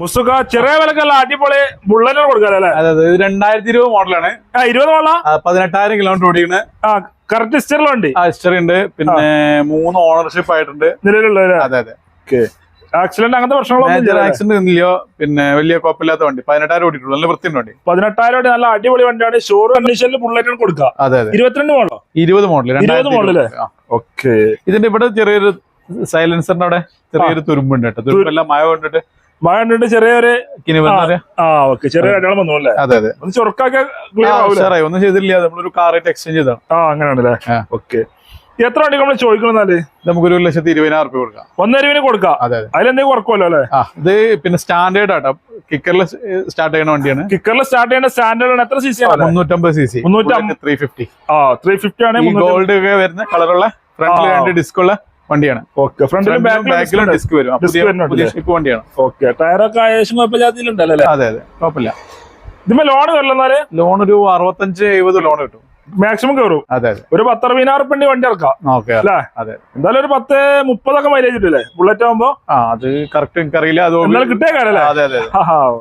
മുസ്തുക്ക ചെറിയ വിലക്കല്ല അടിപൊളി ബുള്ളറ്റ് കൊടുക്കാല്ലേ അതെ അതെ. ഇത് രണ്ടായിരത്തി ഇരുപത് മോഡലാണ്. ഇരുപത് മോഡലാ? പതിനെട്ടായിരം കിലോമീറ്റർ ഓടിയാണ് കറക്റ്റ് ഹിസ്റ്ററിലുണ്ട് ഹിസ്റ്ററി ഉണ്ട്. പിന്നെ മൂന്ന് ഓണർഷിപ്പ് ആയിട്ടുണ്ട്. നിലവിലുള്ള അതെ അതെ. ആക്സിഡന്റ് അങ്ങനത്തെ പ്രശ്നങ്ങളൊന്നും ആക്സിഡന്റ് ഇല്ലയോ പിന്നെ വലിയ കുഴപ്പമില്ലാത്ത വണ്ടി. പതിനെട്ടായിരം ഓടിയിട്ടുള്ളൂ. നല്ല വൃത്തിയുണ്ട് വണ്ടി. പതിനെട്ടായിരം വണ്ടി നല്ല അടിപൊളി വണ്ടിയാണ്. ഷോറൂം കണ്ടീഷനിൽ ബുള്ളറ്റ് കൊടുക്കുക അതെ അതെ. ഇരുപത്തിരണ്ട് മോഡലോ? ഇരുപത് മോഡൽ ഇരുപത് മോഡൽ? ഓക്കെ. ഇതിന്റെ ഇവിടെ ചെറിയൊരു സൈലൻസറിന്റെ അവിടെ ചെറിയൊരു തുരുമ്പുണ്ട് കേട്ടോ. തുരുമ്പെല്ലാം മഴ കൊണ്ടിട്ട് മഴ കണ്ടിട്ട് ചെറിയൊരു ആ ഓക്കെ. ചെറിയ അടയാളം വന്നു അല്ലേ അതെ അതെ. ഒന്ന് ചുരുക്കാക്കിയ ക്ലിയർ ആവില്ല ഒന്നും ചെയ്തില്ല നമ്മളൊരു കാറായിട്ട് എക്സ്ചേഞ്ച് ചെയ്താണ് ആ അങ്ങനെയാണല്ലേ. ഓക്കെ. എത്ര വണ്ടി നമ്മൾ ചോദിക്കണമെന്നാൽ നമുക്ക് ഒരു ലക്ഷത്തി ഇരുപതിനായിരം റുപ്യ കൊടുക്കാം. ഒന്നരവിന് കൊടുക്കാം. അതെ അതെ. അതിലെന്തെങ്കിലും കുറക്കുമല്ലോ അല്ലേ? ഇത് പിന്നെ സ്റ്റാൻഡേർഡ് ആട്ടോ. കിക്കറിൽ സ്റ്റാർട്ട് ചെയ്യുന്ന വണ്ടിയാണ്. കിക്കറിൽ സ്റ്റാർട്ട് ചെയ്യുന്ന സ്റ്റാൻഡേർഡ് ആണ്. എത്ര സി സി ആണ് മുന്നൂറ്റമ്പത് സി സി മുന്നൂറ്റി ത്രീ ഫിഫ്റ്റി ആ ത്രീ ഫിഫ്റ്റി ആണ് ഗോൾഡ് ഒക്കെ വരുന്ന കളറുള്ള ഫ്രണ്ടിൽ രണ്ട് ഡിസ്ക് ഉള്ള വണ്ടിയാണ്. ഓക്കെ ഫ്രണ്ടിലും ബാക്കിലും ബാക്കിലും ഡിസ്ക് വരും. പുതിയ? ഷിപ്പ് വണ്ടിയാണ്. ഓക്കെ ടയറൊക്കെ കുഴപ്പമില്ലാത്തിലുണ്ടല്ലോ അല്ലേ? അതെ അതെ. കുഴപ്പമില്ല. ഇതിപ്പോ ലോൺ കയറില്ലെന്നാൽ ലോൺ ഒരു അറുപത്തഞ്ച് എഴുപത് ലോൺ കിട്ടും. മാക്സിമം കയറും അതെ ഒരു പത്തറുപതിനായിരം ഉറുപ്പിന്റെ വണ്ടി ഇറക്കാം. ഓക്കെ അല്ലേ? അതെ എന്തായാലും ഒരു പത്ത് മുപ്പതൊക്കെ മൈലേജ് കിട്ടില്ലേ ബുള്ളറ്റ് ആകുമ്പോ ആ അത് കറക്റ്റ് എനിക്കറിയില്ല അത് കിട്ടിയ കാര്യല്ലേ അതെ അതെ